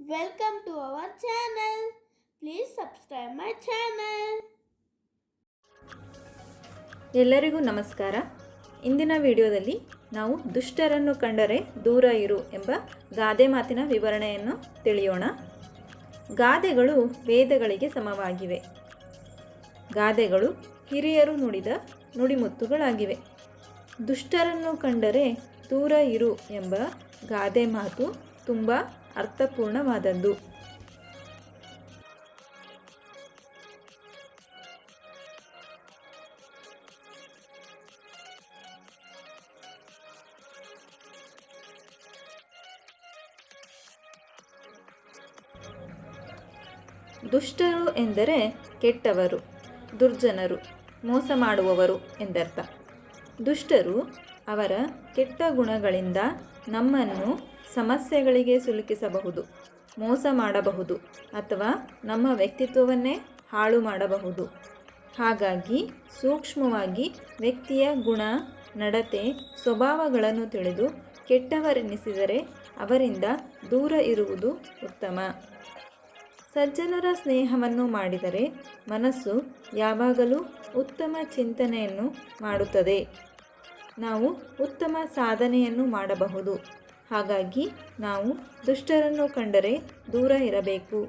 Welcome to our channel. Please subscribe my channel. ಎಲ್ಲರಿಗೂ ನಮಸ್ಕಾರ ಇಂದಿನ ವಿಡಿಯೋದಲ್ಲಿ ನಾವು ದುಷ್ಟರನ್ನು ಕಂಡರೆ ದೂರ ಇರು ಎಂಬ ಗಾದೆ ಮಾತಿನ ವಿವರಣೆಯನ್ನು ತಿಳಿಯೋಣ ಗಾದೆಗಳು ವೇದಗಳಿಗೆ ಸಮವಾಗಿವೆ ಗಾದೆಗಳು ಹಿರಿಯರು ನುಡಿದ ನುಡಿಮುತ್ತುಗಳಾಗಿವೆ ದುಷ್ಟರನ್ನು ಕಂಡರೆ ದೂರ ಇರು ಎಂಬ ಗಾದೆ ಮಾತು ತುಂಬ ಅರ್ಥಪೂರ್ಣವಾದದ್ದು. ದುಷ್ಟರು ಎಂದರೆ ಕೆಟ್ಟವರು ದುರ್ಜನರು ಮೋಸ ಮಾಡುವವರು ಎಂದರ್ಥ. ದುಷ್ಟರು ಅವರ ಕೆಟ್ಟ ಗುಣಗಳಿಂದ ನಮ್ಮನ್ನು ಸಮಸ್ಯೆಗಳಿಗೆ ಸಿಲುಕಿಸಬಹುದು, ಮೋಸ ಮಾಡಬಹುದು ಅಥವಾ ನಮ್ಮ ವ್ಯಕ್ತಿತ್ವವನ್ನೇ ಹಾಳು ಮಾಡಬಹುದು. ಹಾಗಾಗಿ ಸೂಕ್ಷ್ಮವಾಗಿ ವ್ಯಕ್ತಿಯ ಗುಣ, ನಡತೆ, ಸ್ವಭಾವಗಳನ್ನು ತಿಳಿದು ಕೆಟ್ಟವರೆನಿಸಿದರೆ ಅವರಿಂದ ದೂರ ಇರುವುದು ಉತ್ತಮ. ಸಜ್ಜನರ ಸ್ನೇಹವನ್ನು ಮಾಡಿದರೆ ಮನಸ್ಸು ಯಾವಾಗಲೂ ಉತ್ತಮ ಚಿಂತನೆಯನ್ನು ಮಾಡುತ್ತದೆ. ನಾವು ಉತ್ತಮ ಸಾಧನೆಯನ್ನು ಮಾಡಬಹುದು. ಹಾಗಾಗಿ ನಾವು ದುಷ್ಟರನ್ನು ಕಂಡರೆ ದೂರ ಇರಬೇಕು.